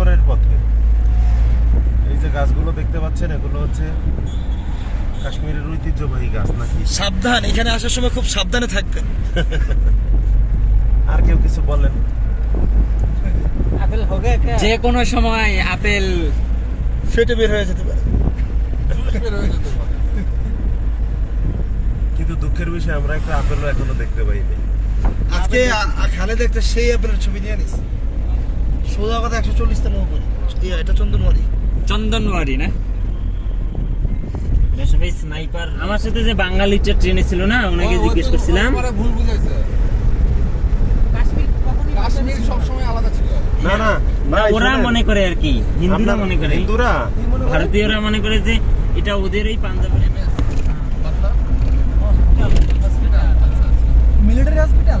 পঞ্চগড়ের পথে। এই যে গাছগুলো দেখতে পাচ্ছেন এগুলো হচ্ছে কাশ্মীরের ঐতিহ্যবাহী গাছ নাকি? সাবধান এখানে আসার সময় খুব সাবধানে থাকবেন। আর কেউ কিছু বলেন? যে কোনো সময় আপেল ফেটে বের হয়ে যেতে পারে। কিন্তু দুঃখের বিষয় আমরা একটা আপেলও এখনও দেখতে পাইনি। আজকে খালে দেখতে সেই আপেলের ছবি নিয়ে নিস সোজা কথা একশো চল্লিশ এটা চন্দনমারি চন্দনবাড়ি না? ভাই স্নাইপার আমার সাথে যে বাঙালিটা ট্রেনে ছিল না ওনাকে জিজ্ঞেস করছিলাম। ভুল বুঝাইছে। কাশ্মীর সবসময় আলাদা ছিল। না না না ওরা মনে করে আর কি হিন্দুরা মনে করে। হিন্দুরা? ভারতীয়রা মনে করে যে এটা ওদের এই পাঞ্জাবের মিলিটারি হসপিটাল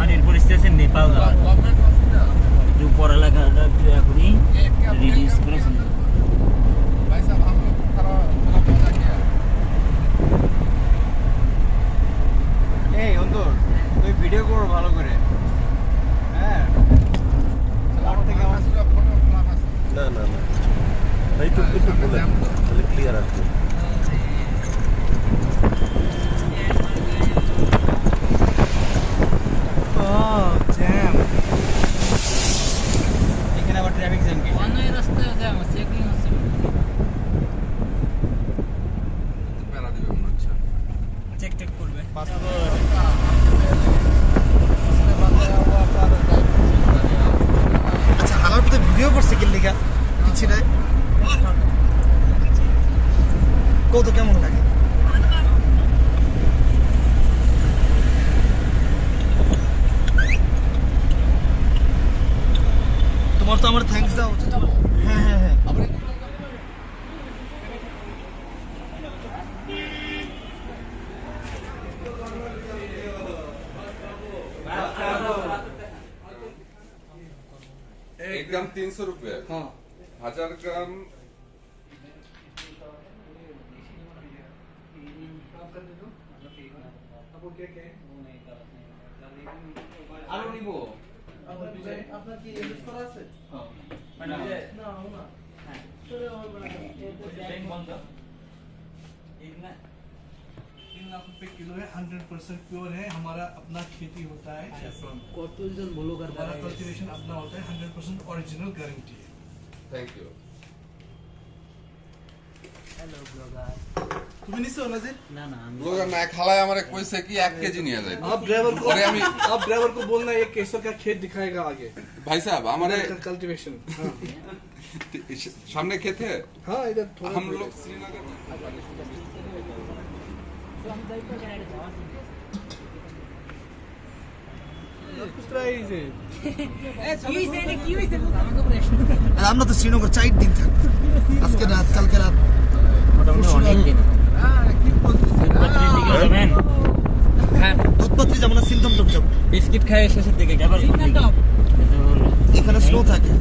আর এরপর স্টেশন নেপাল। যাওয়া গভর্নমেন্ট হসপিটাল একটু পড়ালেখাটা এখনই রিডিউস করে এই অন্তর তুই ভিডিও করো ভালো করে। হ্যাঁ? না না না। এই তো তাহলে ক্লিয়ার আছে কত কেমন লাগে তোমার তো আমার থ্যাঙ্কস দেওয়া উচিত হ্যাঁ হ্যাঁ হ্যাঁ एक ग्राम तीन सौ रुपये हाँ हजार ग्राम আরো নিব আপনার কি ইউজ করা আছে तीन लाख रुपए किलो है हंड्रेड परसेंट प्योर है हमारा अपना खेती होता है सैफरन हमारा कल्टीवेशन अपना होता है हंड्रेड परसेंट ओरिजिनल गारंटी है थैंक यू তুমি নিছো নাজির না না আমি लोग ना खाला हमारे कइसे कि 1 केजी नहीं आ जाए आप ड्राइवर को अरे हम- आप ड्राइवर को बोलना ये केसर का खेत दिखाएगा आगे भाई साहब हमारे कल्टीवेशन हाँ सामने खेत है हाँ इधर थोड़ा हम लोग श्रीनगर में कुछ तरह ही से আর আমরা তো শ্রীনগর চার দিন থাকবো আজকে রাত কালকে রাত বিস্কিট খায় শেষের দিকে আবার এখানে স্নো থাকে।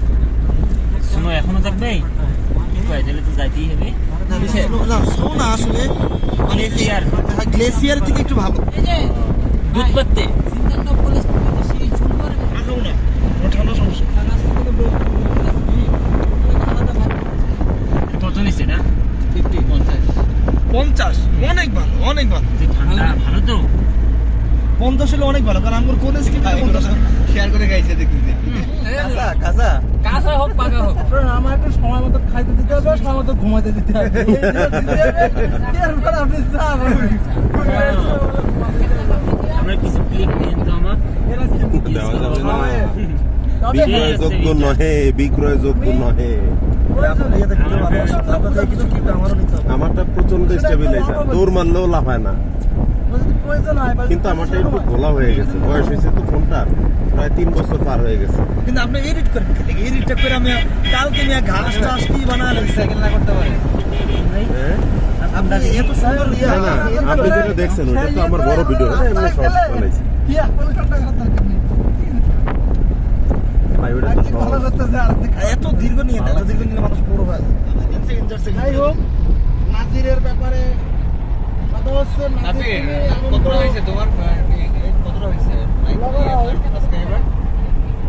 শোনো এখনও থাকবে কি কয় তাহলে তো যাইতেই হবে। না, স্নো না আসলে মানে Glacier। গ্লেসিয়ার থেকে একটু ভালো। দুধ পাত্তে আগাও না ওটা ঠান্ডা সমস্যা। কত নিচ্ছে না ফিফটি পঞ্চাশ। পঞ্চাশ অনেক ভালো অনেক ভালো। ঠান্ডা ভালো তো। পঞ্চাশ হলে অনেক ভালো কারণ আমার কোন স্কিন শেয়ার করে খাইছে দেখতেছি। কাঁচা কাঁচা। কাঁচা হোক পাকা হোক। আমার একটু সময় মতো খাইতে দিতে হবে সময় মতো ঘুমাতে দিতে হবে। আপনি আমরা কিছু ক্লিক দিন তো আমার দেওয়া যাবে না। বিক্রয়যোগ্য নহে বিক্রয়যোগ্য নহে। আমারটা প্রচণ্ড স্টেবিলাইজার দৌড় মারলেও লাভ হয় না। হয় কিন্তু আমারটা একটু গোলা হয়ে। গেছে বয়স হয়েছে তো ফোনটা প্রায় তিন বছর পার হয়ে গেছে। কিন্তু আপনি এডিট করেন এডিটটা করে আমি কালকে আমি ঘাস টাস কি বানালে সাইকেল না করতে পারে। হ্যাঁ? আপনি এত সুন্দর না না আপনি যেটা দেখছেন ওটা তো আমার বড় ভিডিও এমনি শর্ট বানাইছি। ভাই ওটা তো সহজ এত দীর্ঘ নিয়ে এত দীর্ঘ নিলে মানুষ বড় যাই হোক নাজিরের হয়েছে তোমার? কতটা হয়েছে? সাবস্ক্রাইবার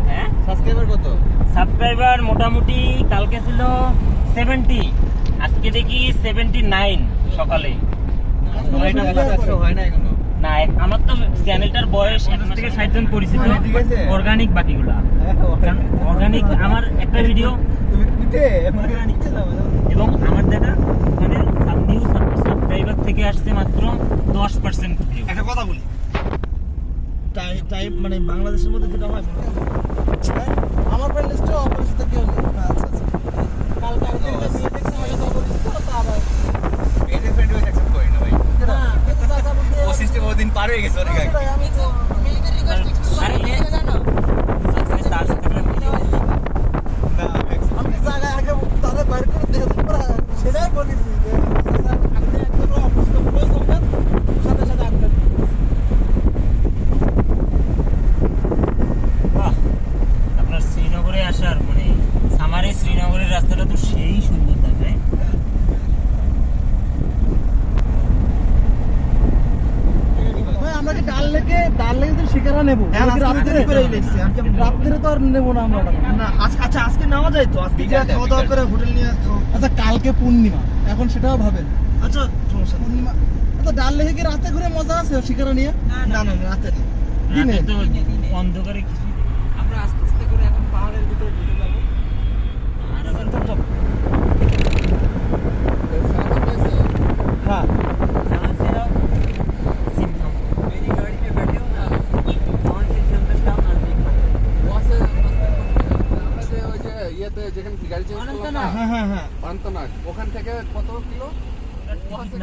হ্যাঁ? সাবস্ক্রাইবার কত? সাবস্ক্রাইবার মোটামুটি কালকে ছিল সেভেন্টি আজকে দেখি সেভেন্টি নাইন সকালে হয় না এখনও? না আমার তো চ্যানেলটার বয়স পঞ্চাশ থেকে ষাট জন পরিচিত অর্গানিক বাকিগুলা। অর্গানিক আমার একটা ভিডিও এবং আমার দেখা মানে নিউ কথা বলি টাইপ মানে বাংলাদেশের মধ্যে যেটা হয় হয়, হ্যাঁ, আমার ফ্রেন্ড লিস্টে অপরিচিত কেউ নেই। আচ্ছা আচ্ছা। কালকে আমি একটা মেয়ে দেখছে হয়তো অপরিচিত তো আবার? এটা ফ্রেন্ড হয়ে অ্যাকসেপ্ট করি না ভাই। না কিন্তু চাচা বলতে ও সিস্টেম ওদিন পার হয়ে গেছে অনেক আগে আমি তো আরে এ- চার্জ থাকলে না আমি জায়গায় আগে তাদের বাইরে করে দেখে তোমরা সেটাই বলেছি যে চাচা আপনি একজন অপরিচিত বলে যাবেন সাথে সাথে আপনি বাহ আপনার শ্রীনগরে আসার মানে সামারে শ্রীনগরের রাস্তাটা তো সেই সুন্দর দেখায় ভাই আমরা কি ডাল লেকে ডাল লেকে নেব। রাত্রে করে এসেছি রাত্রে তো আর নেব না আমরা না আচ্ছা আজকে নেওয়া যায় তো? আজকে খাওয়া দাওয়া করে হোটেল নিয়ে আচ্ছা কালকে পূর্ণিমা। এখন সেটাও ভাবেন? আচ্ছা সমস্যা পূর্ণিমা আচ্ছা ডাল লেকে কি রাতে ঘুরে মজা আছে শিকারা নিয়ে? না না রাতে দিনে? অন্ধকারে কিছু আমরা আস্তে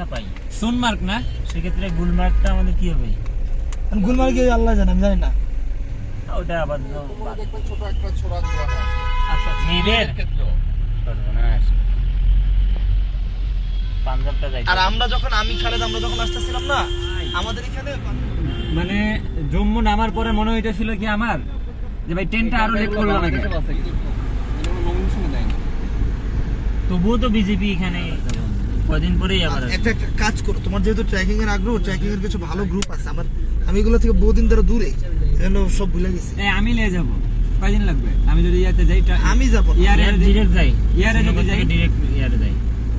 না পাই। সোনমার্গ না? সেক্ষেত্রে গুলমার্গটা আমাদের কি হবে? গুলমার্গ আল্লাহ জানে আমি জানি না। ওটা আবার ছোট একটা ছোড়া ছোড়া আচ্ছা মেয়েদের পাঞ্জাবটা যাই আর আমরা যখন আমি খালেদ আমরা যখন আসতেছিলাম না আমাদের এখানে মানে জম্মু নামার পরে মনে হইতেছিল কি আমার? যে ভাই ট্রেনটা আরও লেট করল নাকি তবুও তো বিজেপি এখানে কদিন পরেই আবার একটা কাজ করো তোমার যেহেতু ট্রেকিং এর আগ্রহ ট্রেকিং এর কিছু ভালো গ্রুপ আছে আমার আমি এগুলো থেকে বহুদিন ধরে দূরে এগুলো সব ভুলে গেছি। এই আমি নিয়ে যাব। কয়দিন লাগবে? আমি যদি ইয়াতে যাই আমি যাব। ইয়ারে ডিরেক্ট যাই। ইয়ারে যদি যাই? ডিরেক্ট ইয়ারে যাই।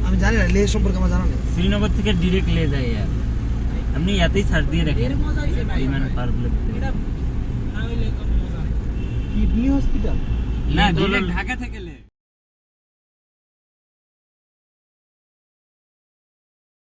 আমি জানি না লেহ সম্পর্কে আমার জানা নেই। শ্রীনগর থেকে ডিরেক্ট লে যায় ইয়ার। আপনি ইয়াতেই সার্চ দিয়ে রাখেন। বিমান পার বলে কিডনি হসপিটাল না লে ডিরেক্ট ঢাকা থেকে লে।